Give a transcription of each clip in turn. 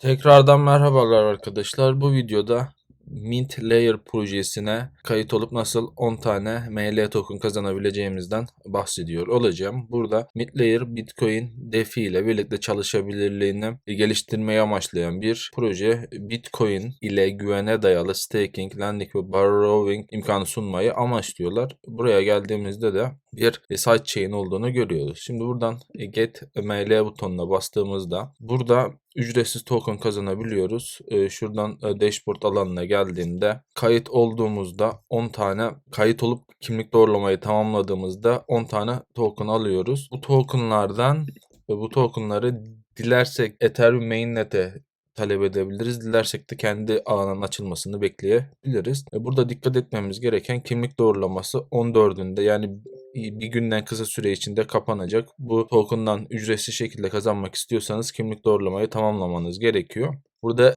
Tekrardan merhabalar arkadaşlar. Bu videoda Mint Layer projesine kayıt olup nasıl 10 tane ML token kazanabileceğimizden bahsediyor olacağım. Burada Mint Layer Bitcoin DeFi ile birlikte çalışabilirliğini geliştirmeyi amaçlayan bir proje. Bitcoin ile güvene dayalı staking, lending ve borrowing imkanı sunmayı amaçlıyorlar. Buraya geldiğimizde de bir sidechain olduğunu görüyoruz. Şimdi buradan get ML butonuna bastığımızda burada ücretsiz token kazanabiliyoruz. Ee, şuradan e, dashboard alanına geldiğimde kayıt olduğumuzda 10 tane kayıt olup kimlik doğrulamayı tamamladığımızda 10 tane token alıyoruz. Bu tokenlardan bu tokenları dilersek Ethereum mainnet'e talep edebiliriz. Dilersek de kendi ağının açılmasını bekleyebiliriz. E, Burada dikkat etmemiz gereken kimlik doğrulaması 14'ünde yani bir günden kısa süre içinde kapanacak. Bu token'dan ücretsiz şekilde kazanmak istiyorsanız kimlik doğrulamayı tamamlamanız gerekiyor. Burada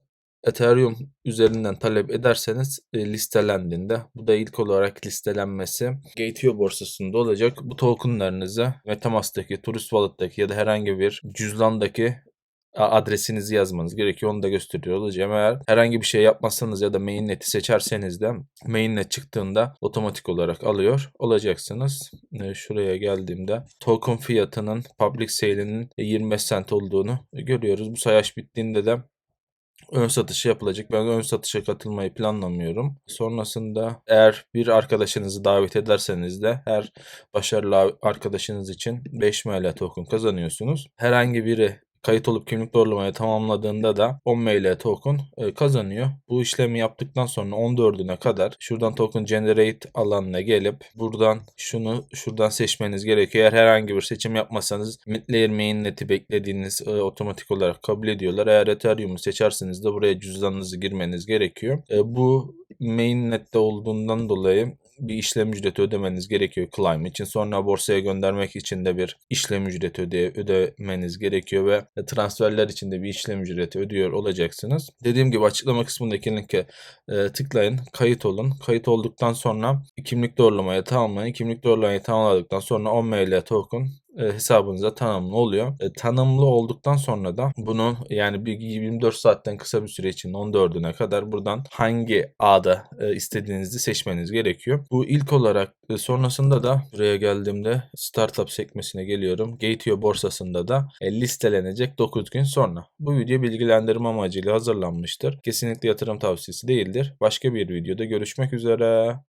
Ethereum üzerinden talep ederseniz e, listelendiğinde bu da ilk olarak listelenmesi Gateo borsasında olacak. Bu tokenlarınızı Metamask'taki, Turist Wallet'taki ya da herhangi bir cüzdandaki adresinizi yazmanız gerekiyor. Onu da gösteriyor olacağım. Eğer herhangi bir şey yapmazsanız ya da mainnet'i seçerseniz de mainnet çıktığında otomatik olarak alıyor olacaksınız. E, Şuraya geldiğimde token fiyatının public sale'inin 25 cent olduğunu görüyoruz. Bu sayaç bittiğinde de ön satışı yapılacak. Ben ön satışa katılmayı planlamıyorum. Sonrasında eğer bir arkadaşınızı davet ederseniz de her başarılı arkadaşınız için 5 ML token kazanıyorsunuz. Herhangi biri kayıt olup kimlik doğrulamayı tamamladığında da 10 ML token e, kazanıyor. Bu işlemi yaptıktan sonra 14'üne kadar şuradan token generate alanına gelip buradan şunu şuradan seçmeniz gerekiyor. Eğer herhangi bir seçim yapmazsanız Midlayer mainnet'i beklediğiniz e, otomatik olarak kabul ediyorlar. Eğer Ethereum'u seçerseniz de buraya cüzdanınızı girmeniz gerekiyor. E, bu mainnet'te olduğundan dolayı bir işlem ücreti ödemeniz gerekiyor Climb için. Sonra borsaya göndermek için de bir işlem ücreti öde ödemeniz gerekiyor ve transferler için de bir işlem ücreti ödüyor olacaksınız. Dediğim gibi açıklama kısmındaki linke e, tıklayın, kayıt olun. Kayıt olduktan sonra kimlik doğrulamayı tamamlayın. Kimlik doğrulamayı tamamladıktan sonra 10 ML token e, hesabınıza tanımlı oluyor. E, tanımlı olduktan sonra da bunu yani bir 24 saatten kısa bir süre için 14'üne kadar buradan hangi ağda e, istediğinizi seçmeniz gerekiyor. Bu ilk olarak e, sonrasında da buraya geldiğimde startup sekmesine geliyorum. Gateo borsasında da e, listelenecek 9 gün sonra. Bu video bilgilendirme amacıyla hazırlanmıştır. Kesinlikle yatırım tavsiyesi değildir. Başka bir videoda görüşmek üzere.